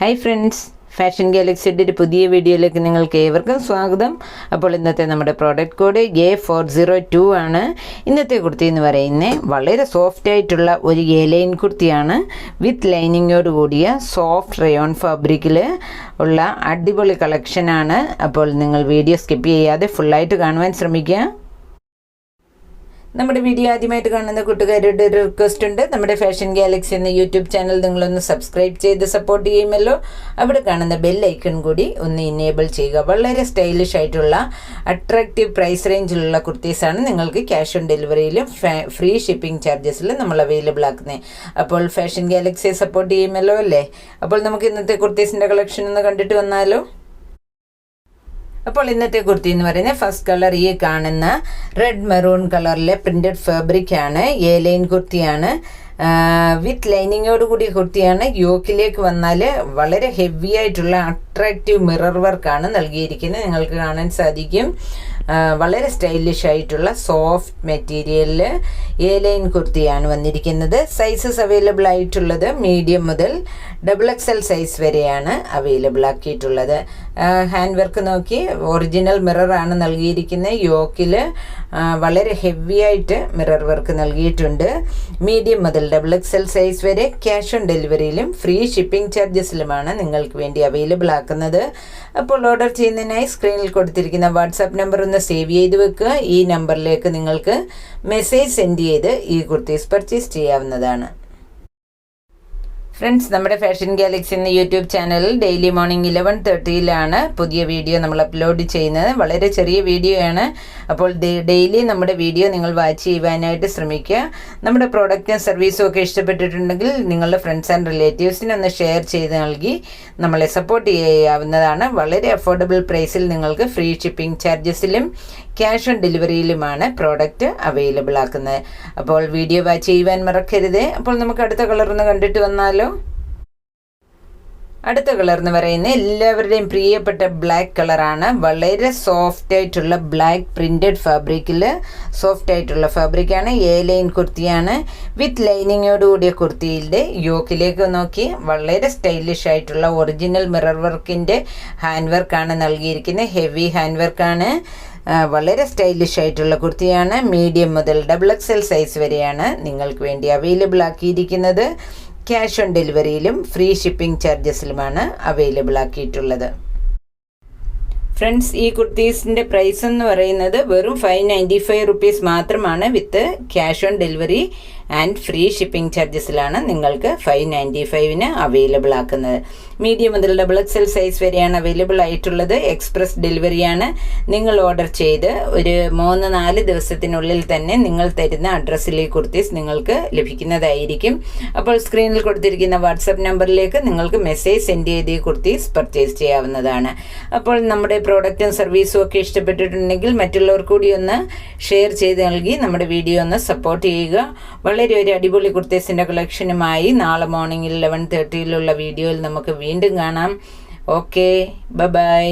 Hi friends fashion ഗാലക്സിയുടെ ഒരു പുതിയ വീഡിയോയിലേക്ക് നിങ്ങൾക്ക് ഏവർക്കും സ്വാഗതം. അപ്പോൾ ഇന്നത്തെ നമ്മുടെ product code A four zero two ആണ്. ഇന്നത്തെ കുർത്തി എന്ന് പറയുന്നത് വളരെ സോഫ്റ്റ് ആയിട്ടുള്ള ഒരു എ ലൈൻ കുർത്തിയാണ്. വിത്ത് ലൈനിങ്ങോട് കൂടിയ സോഫ്റ്റ് റയോൺ ഫാബ്രിക്കിൽ ഉള്ള അടിപൊളി കളക്ഷനാണ് അപ്പോൾ നിങ്ങൾ വീഡിയോ സ്കിപ്പ് ചെയ്യാതെ ഫുള്ളായിട്ട് കാണുവാൻ ശ്രമിക്കുക. നമ്മുടെ വീഡിയോ ആദ്യമായിട്ട് കാണുന്ന കൂട്ടുകാരുടെ ഒരു റിക്വസ്റ്റ് ഉണ്ട്. നമ്മുടെ ഫാഷൻ ഗാലക്സി എന്ന യൂട്യൂബ് ചാനൽ നിങ്ങളൊന്ന് സബ്സ്ക്രൈബ് ചെയ്ത് സപ്പോർട്ട് ചെയ്യുമല്ലോ. അവിടെ കാണുന്ന ബെൽ ഐക്കൺ കൂടി ഒന്ന് ഇനേബിൾ ചെയ്യുക. വളരെ സ്റ്റൈലിഷ് ആയിട്ടുള്ള അട്രാക്റ്റീവ് പ്രൈസ് റേഞ്ചിലുള്ള കുർത്തീസാണ് നിങ്ങൾക്ക് ക്യാഷ് ഓൺ ഡെലിവറിയിലും ഫ്രീ ഷിപ്പിംഗ് ചാർജസിലും നമ്മൾ അവൈലബിൾ ആക്കുന്നത് അപ്പോൾ ഫാഷൻ ഗാലക്സിയെ സപ്പോർട്ട് ചെയ്യുമല്ലോ അല്ലേ? അപ്പോൾ നമുക്ക് ഇന്നത്തെ കുർത്തീസിന്റെ കളക്ഷൻ ഒന്ന് കണ്ടിട്ട് വന്നാലോ? അപ്പോൾ ഇന്നത്തെ കുർത്തി എന്ന് പറയുന്നത് ഫസ്റ്റ് കളർ ഈ കാണുന്ന റെഡ് മെറൂൺ കളറിലെ പ്രിന്റഡ് ഫാബ്രിക് ആണ്. എ ലൈൻ കുർത്തിയാണ്. വിത്ത് ലൈനിങ്ങോട് കൂടിയ കുർത്തിയാണ്. യോക്കിലേക്ക് വന്നാൽ വളരെ ഹെവി ആയിട്ടുള്ള അട്രാക്റ്റീവ് മിറർ വർക്കാണ് നൽകിയിരിക്കുന്നത്. നിങ്ങൾക്ക് കാണാൻ സാധിക്കും. വളരെ സ്റ്റൈലിഷ് ആയിട്ടുള്ള സോഫ്റ്റ് മെറ്റീരിയലിൽ എ ലൈൻ കുർത്തിയാണ് വന്നിരിക്കുന്നത്. സൈസസ് അവൈലബിൾ ആയിട്ടുള്ളത് മീഡിയം മുതൽ ഡബിൾ എക്സ് എൽ സൈസ് വരെയാണ് അവൈലബിൾ ആക്കിയിട്ടുള്ളത്. ഹാൻഡ് വർക്ക് നോക്കി ഒറിജിനൽ മിററാണ് നൽകിയിരിക്കുന്നത് യോക്കിൽ വളരെ ഹെവി ആയിട്ട് മിറർ വർക്ക് നൽകിയിട്ടുണ്ട്. മീഡിയം മുതൽ ഡബിൾ എക്സ് എൽ സൈസ് വരെ ക്യാഷ് ഓൺ ഡെലിവറിയിലും ഫ്രീ ഷിപ്പിംഗ് ചാർജസിലുമാണ് നിങ്ങൾക്ക് വേണ്ടി അവൈലബിൾ ആക്കുന്നത്. അപ്പോൾ ഓർഡർ ചെയ്യുന്നതിനായി സ്ക്രീനിൽ കൊടുത്തിരിക്കുന്ന വാട്സാപ്പ് നമ്പർ ഒന്ന് സേവ് ചെയ്ത് വെക്കുക. ഈ നമ്പറിലേക്ക് നിങ്ങൾക്ക് മെസ്സേജ് സെൻഡ് ചെയ്ത് ഈ കുർത്തീസ് പർച്ചേസ് ചെയ്യാവുന്നതാണ്. ഫ്രണ്ട്സ് നമ്മുടെ ഫാഷൻ ഗാലക്സി എന്ന യൂട്യൂബ് ചാനലിൽ ഡെയിലി മോർണിംഗ് ഇലവൻ തേർട്ടിയിലാണ് പുതിയ വീഡിയോ നമ്മൾ അപ്ലോഡ് ചെയ്യുന്നത്. വളരെ ചെറിയ വീഡിയോ ആണ്. അപ്പോൾ ഡെയിലി നമ്മുടെ വീഡിയോ നിങ്ങൾ വാച്ച് ചെയ്യുവാനായിട്ട് ശ്രമിക്കുക. നമ്മുടെ പ്രോഡക്റ്റും സർവീസും ഒക്കെ ഇഷ്ടപ്പെട്ടിട്ടുണ്ടെങ്കിൽ നിങ്ങളുടെ ഫ്രണ്ട്സ് ആൻഡ് റിലേറ്റീവ്സിനൊന്ന് ഷെയർ ചെയ്ത് നൽകി നമ്മളെ സപ്പോർട്ട് ചെയ്യാവുന്നതാണ്. വളരെ അഫോർഡബിൾ പ്രൈസിൽ നിങ്ങൾക്ക് ഫ്രീ ഷിപ്പിംഗ് ചാർജസിലും ക്യാഷ് ഓൺ ഡെലിവറിയിലുമാണ് പ്രോഡക്റ്റ് അവൈലബിൾ ആക്കുന്നത്. അപ്പോൾ വീഡിയോ വാച്ച് ചെയ്യുവാൻ മറക്കരുത്. അപ്പോൾ നമുക്ക് അടുത്ത കളർ ഒന്ന് കണ്ടിട്ട് വന്നാലോ? അടുത്ത കളർ എന്ന് പറയുന്നത് എല്ലാവരുടെയും പ്രിയപ്പെട്ട ബ്ലാക്ക് കളറാണ് വളരെ സോഫ്റ്റ് ആയിട്ടുള്ള ബ്ലാക്ക് പ്രിന്റഡ് ഫാബ്രിക്കിൽ സോഫ്റ്റ് ആയിട്ടുള്ള ഫാബ്രിക്കാണ് എ ലൈൻ കുർത്തിയാണ് വിത്ത് ലൈനിങ്ങോട് കൂടിയ യോക്കിലേക്ക് നോക്കി. വളരെ സ്റ്റൈലിഷ് ആയിട്ടുള്ള ഒറിജിനൽ മിറർ വർക്കിന്റെ ഹാൻഡ് വർക്കാണ് നൽകിയിരിക്കുന്നത്. ഹെവി ഹാൻഡ് വർക്കാണ് വളരെ സ്റ്റൈലിഷ് ആയിട്ടുള്ള കുർത്തിയാണ് മീഡിയം മുതൽ ഡബിൾ എക്സ് എൽ സൈസ് വരെയാണ് നിങ്ങൾക്ക് വേണ്ടി അവൈലബിൾ ആക്കിയിരിക്കുന്നത്. ക്യാഷ് ഓൺ ഡെലിവറിയിലും ഫ്രീ ഷിപ്പിംഗ് ചാർജസിലുമാണ് അവൈലബിൾ ആക്കിയിട്ടുള്ളത്. ഫ്രണ്ട്സ് ഈ കുർത്തീസിന്റെ പ്രൈസ് എന്ന് പറയുന്നത് വെറും ഫൈവ് നയന്റി ഫൈവ് റുപ്പീസ് മാത്രമാണ് with cash on delivery. And free shipping ചാർജസിലാണ് നിങ്ങൾക്ക് ഫൈവ് നയന്റി ഫൈവിന് അവൈലബിൾ ആക്കുന്നത്. മീഡിയം മുതൽ ഡബിൾ എക്സ് എൽ സൈസ് വരെയാണ് അവൈലബിൾ ആയിട്ടുള്ളത്. എക്സ്പ്രസ് ഡെലിവറിയാണ് നിങ്ങൾ ഓർഡർ ചെയ്ത് ഒരു മൂന്ന് നാല് ദിവസത്തിനുള്ളിൽ തന്നെ നിങ്ങൾ തരുന്ന അഡ്രസ്സിലെ കുർത്തീസ് നിങ്ങൾക്ക് ലഭിക്കുന്നതായിരിക്കും. അപ്പോൾ സ്ക്രീനിൽ കൊടുത്തിരിക്കുന്ന വാട്സപ്പ് നമ്പറിലേക്ക് നിങ്ങൾക്ക് മെസ്സേജ് സെൻഡ് ചെയ്ത് ഈ കുർത്തീസ് പർച്ചേസ് ചെയ്യാവുന്നതാണ്. അപ്പോൾ നമ്മുടെ പ്രോഡക്റ്റും സർവീസും ഒക്കെ ഇഷ്ടപ്പെട്ടിട്ടുണ്ടെങ്കിൽ മറ്റുള്ളവർ കൂടി ഒന്ന് ഷെയർ ചെയ്ത് നൽകി നമ്മുടെ വീഡിയോ ഒന്ന് സപ്പോർട്ട് ചെയ്യുക. വളരെ ഒരു അടിപൊളി കുർത്തേസിന്റെ കളക്ഷനുമായി നാളെ മോർണിംഗ് ഇലവൻ തേർട്ടിയിലുള്ള വീഡിയോയിൽ നമുക്ക് വീണ്ടും കാണാം. Okay bye